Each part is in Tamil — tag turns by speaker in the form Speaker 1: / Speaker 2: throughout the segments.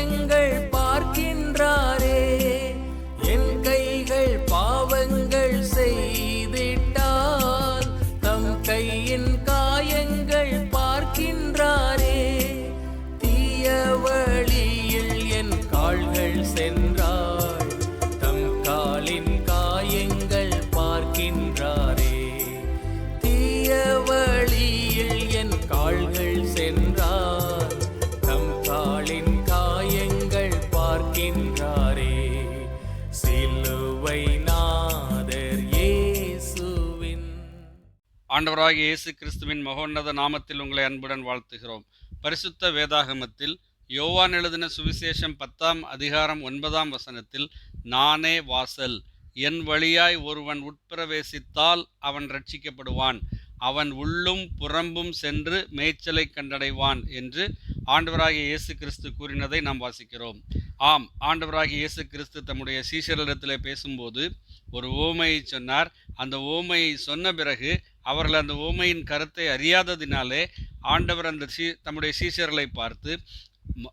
Speaker 1: எங்கள் பார்க்கின்றாரே. என் கைகள் பாவங்கள் செய்திட்டால் தம் கையின் காயங்கள் ஆண்டவராக இயேசு கிறிஸ்துவின் மகோன்னத நாமத்தில் உங்களை அன்புடன் வாழ்த்துகிறோம். பரிசுத்த வேதாகமத்தில் யோவான் எழுதின சுவிசேஷம் பத்தாம் அதிகாரம் ஒன்பதாம் வசனத்தில் நானே வாசல் என் வழியாய் ஒருவன் உட்பிரவேசித்தால் அவன் ரட்சிக்கப்படுவான் அவன் உள்ளும் புறம்பும் சென்று மேய்ச்சலை கண்டடைவான் என்று ஆண்டவராகிய இயேசு கிறிஸ்து கூறினதை நாம் வாசிக்கிறோம். ஆம் ஆண்டவராகிய இயேசு கிறிஸ்து தம்முடைய சீஷரிடத்திலே பேசும்போது ஒரு ஓமையை சொன்னார். அந்த ஓமையை சொன்ன பிறகு அவர்கள் அந்த ஓமையின் கருத்தை அறியாததினாலே ஆண்டவர் அந்த சீ தம்முடைய சீசர்களை பார்த்து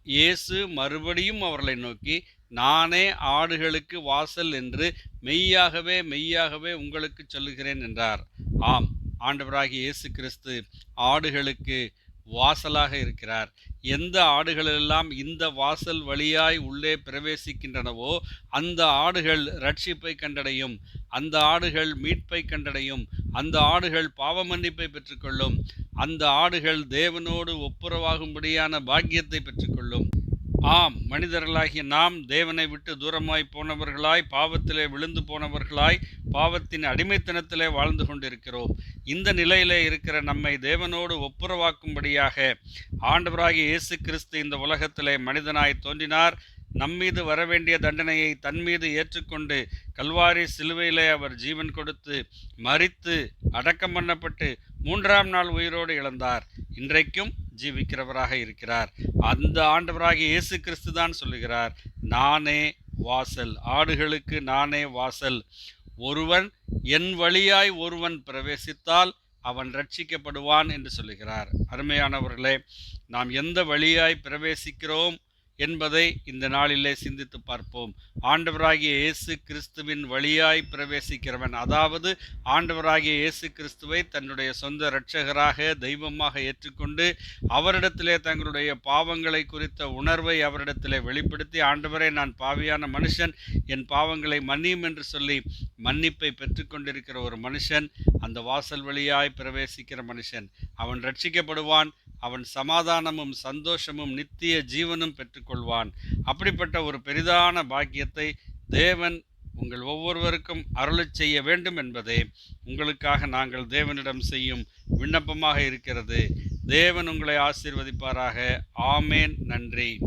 Speaker 1: இயேசு மறுபடியும் அவர்களை நோக்கி நானே ஆடுகளுக்கு வாசல் என்று மெய்யாகவே மெய்யாகவே உங்களுக்கு சொல்லுகிறேன் என்றார். ஆம் ஆண்டவராகி இயேசு கிறிஸ்து ஆடுகளுக்கு வாசலாக இருக்கிறார். எந்த ஆடுகளெல்லாம் இந்த வாசல் வழியாய் உள்ளே பிரவேசிக்கின்றனவோ அந்த ஆடுகள் ரட்சிப்பை கண்டடையும். அந்த ஆடுகள் மீட்பை கண்டடையும். அந்த ஆடுகள் பாவ மன்னிப்பை பெற்றுக்கொள்ளும். அந்த ஆடுகள் தேவனோடு ஒப்புரவாகும்படியான பாக்கியத்தை பெற்றுக்கொள்ளும். ஆம் மனிதர்களாகிய நாம் தேவனை விட்டு தூரமாய் போனவர்களாய் பாவத்திலே விழுந்து போனவர்களாய் பாவத்தின் அடிமைத்தனத்திலே வாழ்ந்து கொண்டிருக்கிறோம். இந்த நிலையிலே இருக்கிற நம்மை தேவனோடு ஒப்புரவாக்கும்படியாக ஆண்டவராகிய இயேசு கிறிஸ்து இந்த உலகத்திலே மனிதனாய் தோன்றினார். நம்மீது வரவேண்டிய தண்டனையை தன்மீது ஏற்றுக்கொண்டு கல்வாரி சிலுவையிலே அவர் ஜீவன் கொடுத்து மறித்து அடக்கம் பண்ணப்பட்டு மூன்றாம் நாள் உயிரோடு இழந்தார். இன்றைக்கும் ஜீவிக்கிறவராக இருக்கிறார். அந்த ஆண்டவராக இயேசு கிறிஸ்து தான் சொல்லுகிறார் நானே வாசல். ஆடுகளுக்கு நானே வாசல். ஒருவன் என் வழியாய் ஒருவன் பிரவேசித்தால் அவன் ரட்சிக்கப்படுவான் என்று சொல்லுகிறார். அருமையானவர்களே நாம் எந்த வழியாய் பிரவேசிக்கிறோம்? என்பதை இந்த நாளிலே சிந்தித்து பார்ப்போம். ஆண்டவராகிய இயேசு கிறிஸ்துவின் வழியாய் பிரவேசிக்கிறவன் அதாவது ஆண்டவராகிய இயேசு கிறிஸ்துவை தன்னுடைய சொந்த இரட்சகராக தெய்வமாக ஏற்றுக்கொண்டு அவரிடத்திலே தங்களுடைய பாவங்களை குறித்த உணர்வை அவரிடத்திலே வெளிப்படுத்தி ஆண்டவரே நான் பாவியான மனுஷன் என் பாவங்களை மன்னியும் என்று சொல்லி மன்னிப்பை பெற்றுக்கொண்டிருக்கிற ஒரு மனுஷன் அந்த வாசல் வழியாய் பிரவேசிக்கிற மனுஷன். அவன் ரட்சிக்கப்படுவான் அவன் சமாதானமும் சந்தோஷமும் நித்திய ஜீவனும் பெற்றுக்கொள்வான். அப்படிப்பட்ட ஒரு பெரிதான பாக்கியத்தை தேவன் உங்கள் ஒவ்வொருவருக்கும் அருளை செய்ய வேண்டும் என்பதே. உங்களுக்காக நாங்கள் தேவனிடம் செய்யும் விண்ணப்பமாக இருக்கிறது. தேவன் உங்களை ஆசீர்வதிப்பாராக. ஆமேன். நன்றி.